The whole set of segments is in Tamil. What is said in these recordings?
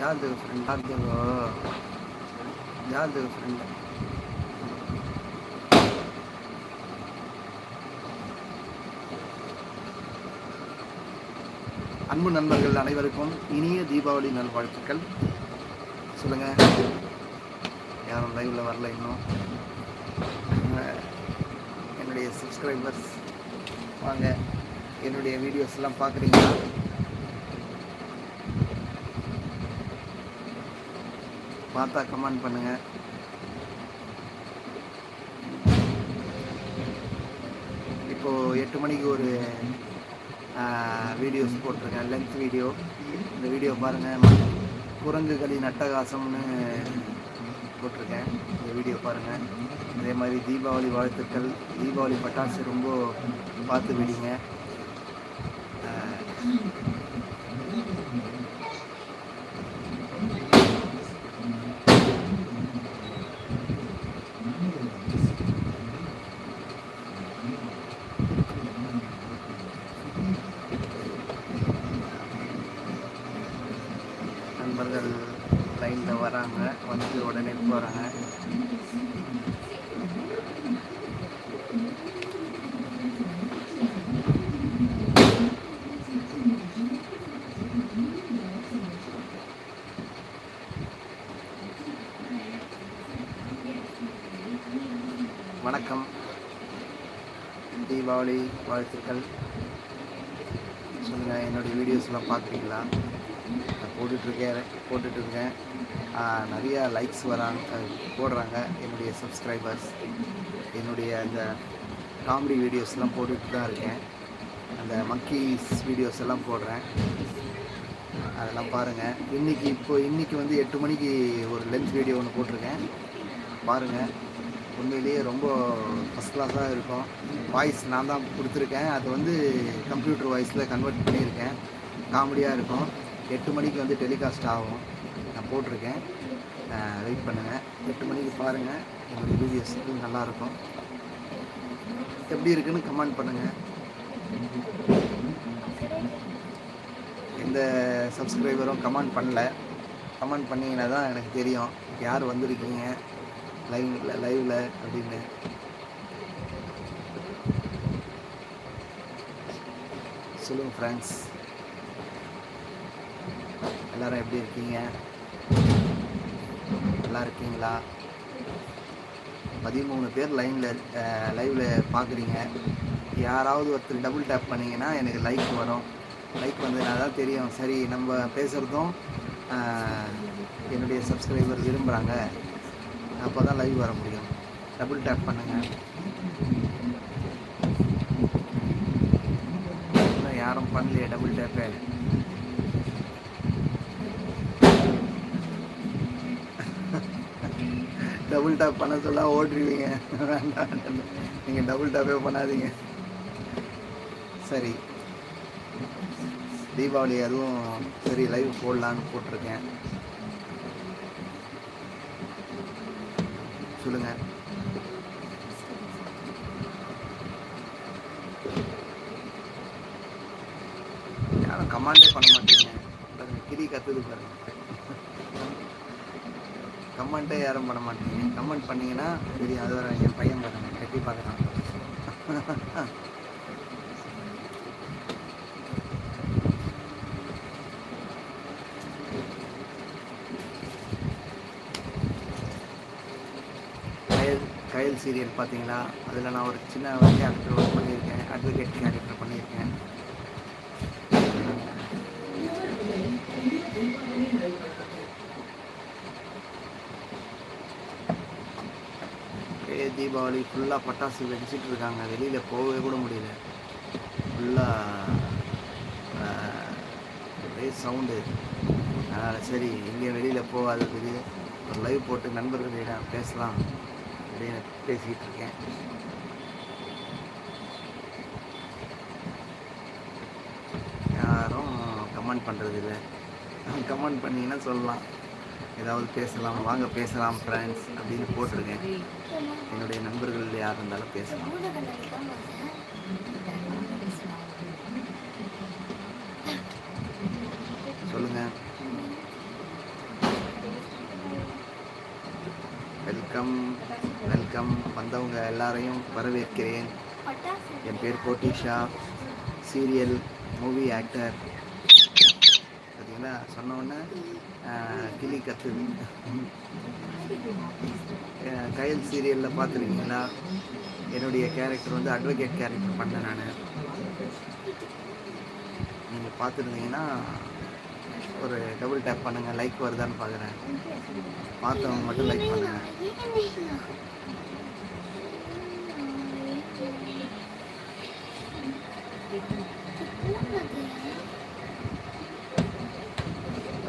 யாருக்கு ஃப்ரெண்ட் யாருக்கோ யாருக்கு ஃப்ரெண்ட் அன்பு நண்பர்கள் அனைவருக்கும் இனிய தீபாவளி நல்வாழ்த்துக்கள். சொல்லுங்க. யாரும் லைவ்ல வரல இன்னும். என்னுடைய சப்ஸ்கிரைபர்ஸ் வாங்க. என்னுடைய வீடியோஸ் எல்லாம் பார்க்குறீங்களா? பார்த்தா கமெண்ட் பண்ணுங்க. இப்போ எட்டு மணிக்கு ஒரு வீடியோஸ் போட்டிருக்கேன். லென்த் வீடியோ இந்த வீடியோ பாருங்கள் குரங்குகளின் அட்டகாசம்னு போட்டிருக்கேன். இந்த வீடியோ பாருங்கள் அதே மாதிரி தீபாவளி வாழ்த்துக்கள். தீபாவளி பட்டாசு ரொம்ப பார்த்து விடுங்க ஆஹ், நண்பர்கள் லைனில் வராங்க. வந்து உடனே போகிறாங்க வணக்கம். தீபாவளி வாழ்த்துக்கள். சொல்லுங்கள் என்னுடைய வீடியோஸ்லாம் பார்க்குறீங்களா? போட்டுட்ருக்கேன் போட்டுட்ருக்கேன். நிறையா லைக்ஸ் வராங்க போடுறாங்க என்னுடைய சப்ஸ்கிரைபர்ஸ் என்னுடைய அந்த காமெடி வீடியோஸ்லாம் போட்டுட்டு தான் இருக்கேன். அந்த மக்கீஸ் வீடியோஸ் எல்லாம் போடுறேன். அதெல்லாம் பாருங்கள் இன்றைக்கி இப்போ இன்றைக்கி வந்து எட்டு மணிக்கு ஒரு லென்த் வீடியோ ஒன்று போட்டிருக்கேன். பாருங்கள் உண்மையிலேயே ரொம்ப ஃபஸ்ட் கிளாஸாக இருக்கும். வாய்ஸ் நான் தான் கொடுத்துருக்கேன். அது வந்து கம்ப்யூட்டர் வாய்ஸில் கன்வெர்ட் பண்ணியிருக்கேன். காமெடியாக இருக்கும். எட்டு மணிக்கு வந்து டெலிகாஸ்ட் ஆகும். நான் போட்டிருக்கேன். வெயிட் பண்ணுங்கள் எட்டு மணிக்கு பாருங்கள் என்னுடைய வீடியோஸ் நல்லாயிருக்கும். எப்படி இருக்குன்னு கமெண்ட் பண்ணுங்கள் எந்த சப்ஸ்கிரைபரும் கமெண்ட் பண்ணல. கமெண்ட் பண்ணிங்கன்னா தான் எனக்கு தெரியும். யார் வந்திருக்கீங்க? லைவில் லைவில் அப்படின்னு. சொல்லுங்கள் ஃப்ரெண்ட்ஸ். எல்லாரும் எப்படி இருக்கீங்க? நல்லா இருக்கீங்களா? பதிமூணு பேர் லைனில் லைவில் பார்க்குறீங்க யாராவது ஒருத்தர் டபுள் டேப் பண்ணிங்கன்னா எனக்கு லைக் வரும். லைக் வந்ததுனால தான் தெரியும். சரி நம்ம பேசுகிறதும் என்னுடைய சப்ஸ்கிரைபர் விரும்புகிறாங்க அப்போ தான் லைவ் வர முடியும். டபுள் டேப் பண்ணுங்கள் இன்னும் யாரும் பண்ணலையே டபுள் டேப்பே டபுள் டாப் பண்ண சொல்ல ஓடிடுவீங்க. வேண்டாம் நீங்கள் டபுள் டாப்பே பண்ணாதீங்க. சரி. தீபாவளி அதுவும் சரி லைவ் போடலான்னு போட்டிருக்கேன். சொல்லுங்க. யாரும் கமாண்டே பண்ண மாட்டேங்க. பாருங்க கிளி கத்துது பாருங்க. கமெண்ட்டே யாரும் பண்ண மாட்டீங்க. கமெண்ட் பண்ணீங்கன்னா தெரியும் அது வர என் பையன் பாருங்க கட்டி பார்க்குறான். கயல் கயல் சீரியல் பார்த்தீங்களா? அதில் நான் ஒரு சின்ன கேரக்டர் ஒர்க் பண்ணியிருக்கேன். அட்வொகேட் கேரக்டர் பண்ணியிருக்கேன். தீபாவளி ஃபுல்லாக பட்டாசு வெடிச்சிட்டு இருக்காங்க. வெளியில் போகவே கூட முடியல. ஃபுல்லாக ஒரே சவுண்டு அதனால் சரி எங்கேயும் வெளியில் போகாததுக்கு ஒரு லைவ் போட்டு நண்பர்களிடம் பேசலாம் அப்படின்னு பேசிக்கிட்டு இருக்கேன். யாரும் கமெண்ட் பண்ணுறது இல்லை கமெண்ட் பண்ணிங்கன்னா சொல்லலாம். ஏதாவது பேசலாம் வாங்க பேசலாம் ஃப்ரெண்ட்ஸ் அப்படின்னு போட்டிருக்கேன். என்னுடைய நண்பர்கள் யார் இருந்தாலும் பேசலாம். சொல்லுங்கள் வெல்கம் வெல்கம் வந்தவங்க எல்லாரையும் வரவேற்கிறேன். என் பேர் கோட்டிஷா. சீரியல் மூவி ஆக்டர் பார்த்தீங்கன்னா சொன்னோடனே கிளி கத்து. கயல் சீரியலில் பார்த்துருக்கீங்களா? என்னுடைய கேரக்டர் வந்து அட்வொகேட் கேரக்டர் பண்ணேன் நான். நீங்கள் பார்த்துருந்தீங்கன்னா ஒரு டபுள் டேப் பண்ணுங்கள் லைக் வருதான்னு பார்க்குறேன் பார்த்தவங்க மட்டும் லைக் பண்ணுங்கள்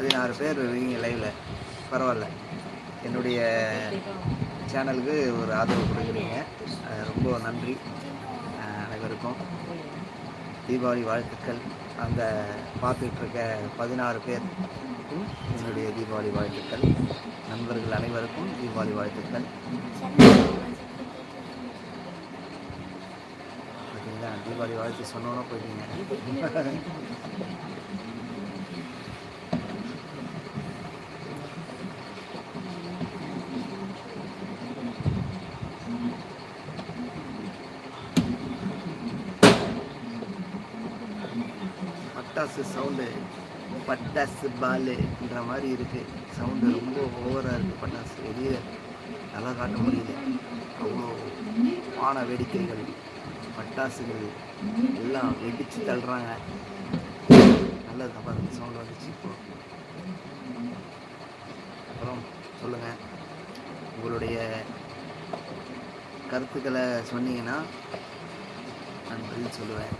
பதினாறு பேர் இருக்கீங்க லைவில் பரவாயில்ல. என்னுடைய சேனலுக்கு ஒரு ஆதரவு கொடுக்குறீங்க. ரொம்ப நன்றி. அனைவருக்கும். தீபாவளி வாழ்த்துக்கள். அந்த பார்த்துட்ருக்க பதினாறு பேருக்கும் என்னுடைய தீபாவளி வாழ்த்துக்கள். நண்பர்கள் அனைவருக்கும் தீபாவளி வாழ்த்துக்கள். பார்த்தீங்களா தீபாவளி வாழ்த்து சொன்னோன்னா போயிட்டீங்க. பட்டாசு சவுண்டு பட்டாசு பாலுன்ற மாதிரி இருக்குது சவுண்டு ரொம்ப ஓவராக இருக்குது பட்டாசு. வெளியே நல்லா காட்ட முடியல அவ்வளோ வான வேடிக்கைகள் பட்டாசுகள் எல்லாம் வெடித்து தள்ளுறாங்க. நல்லது தான் பாருங்க சவுண்ட் வந்துச்சு இப்போ. அப்புறம் சொல்லுங்கள் உங்களுடைய கருத்துக்களை சொன்னீங்கன்னா நான் பதில் சொல்லுவேன்.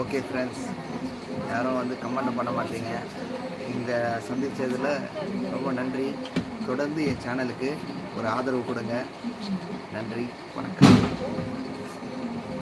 ஓகே ஃப்ரெண்ட்ஸ் யாரும் வந்து கமெண்ட் பண்ண மாட்டீங்க. இந்த சந்தித்ததில் ரொம்ப நன்றி. தொடர்ந்து என் சேனலுக்கு ஒரு ஆதரவு கொடுங்க. நன்றி. வணக்கம்.